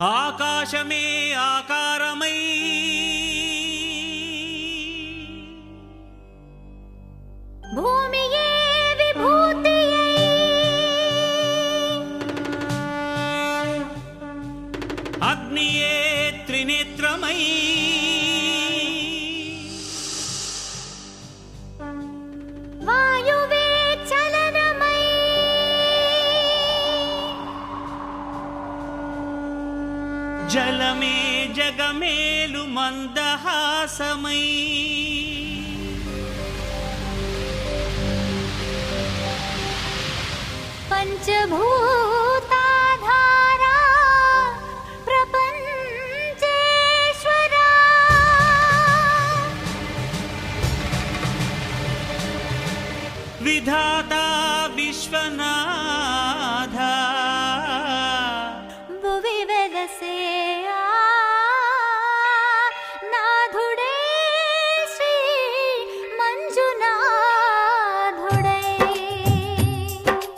ఆకాశమే ఆకారమై భూమియే విభూతియై అగ్నియే త్రినేత్రమై జలమే జగమేలు మందహాసమై. పంచభూతాధారా ప్రపంచేశ్వరా. విధాత విశ్వనాథ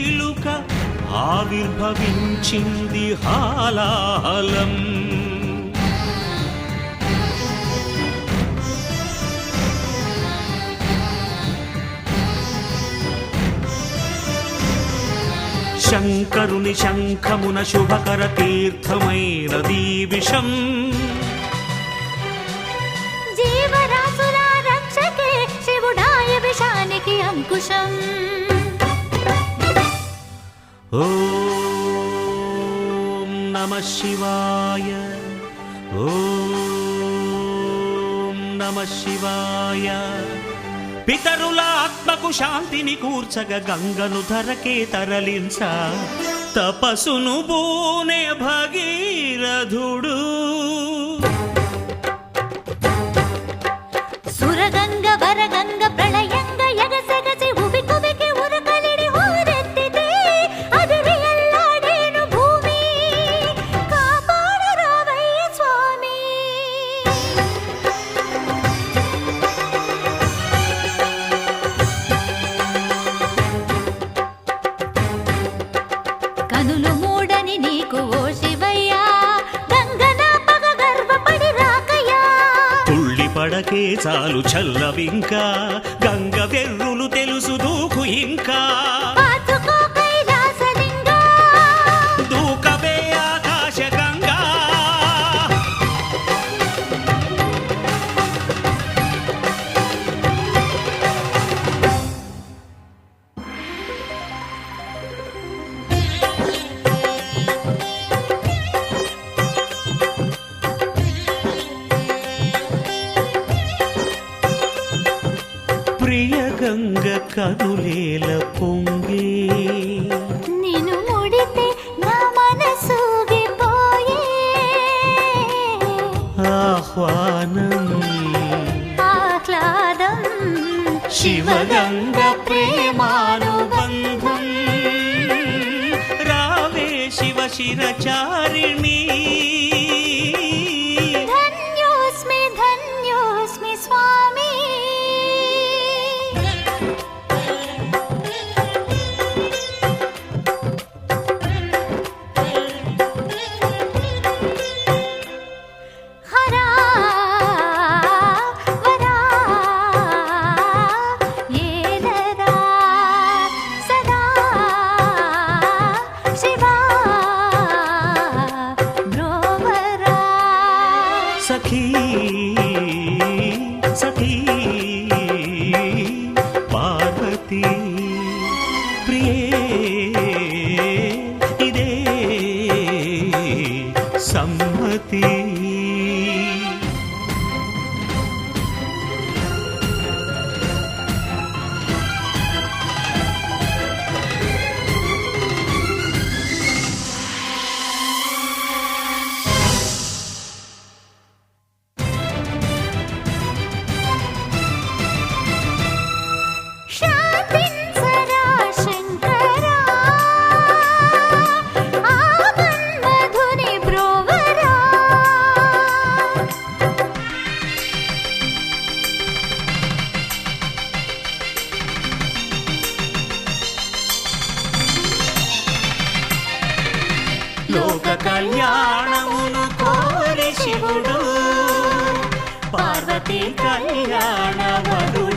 చిలుక ఆవిర్భవించింది హాలాహలం. శంకరుని శంఖమున శుభకర తీర్థమైనదీ విషం. జీవరాశుల రక్షకే శివుడాయ విషానికి అంకుశం. ఓం నమ శివాయ. ఓం నమ శివాయ. పితరుల ఆత్మకు శాంతిని కూర్చగ గంగను ధరకే తరలించ. తపసును బూనే భగీరథుడు. శివయ్యా గంగన పగ గర్వపడి రాకయ్యా. తుళ్ళి పడకే చాలు చల్లవింకా గంగ వెర్రులు తెలుసు దూకు ఇంకా. గంగ కనులేల పొంగే. నిన్ను ముడితే నా మనసూగిపోయే ఆహ్వానం ఆహ్లాదం శివగంగ ప్రేమానుబంధం. రావే శివ శిరచారిణి. सखी। కళ్యాణమును కోరి శివుడు. పార్వతి కళ్యాణ వరుడు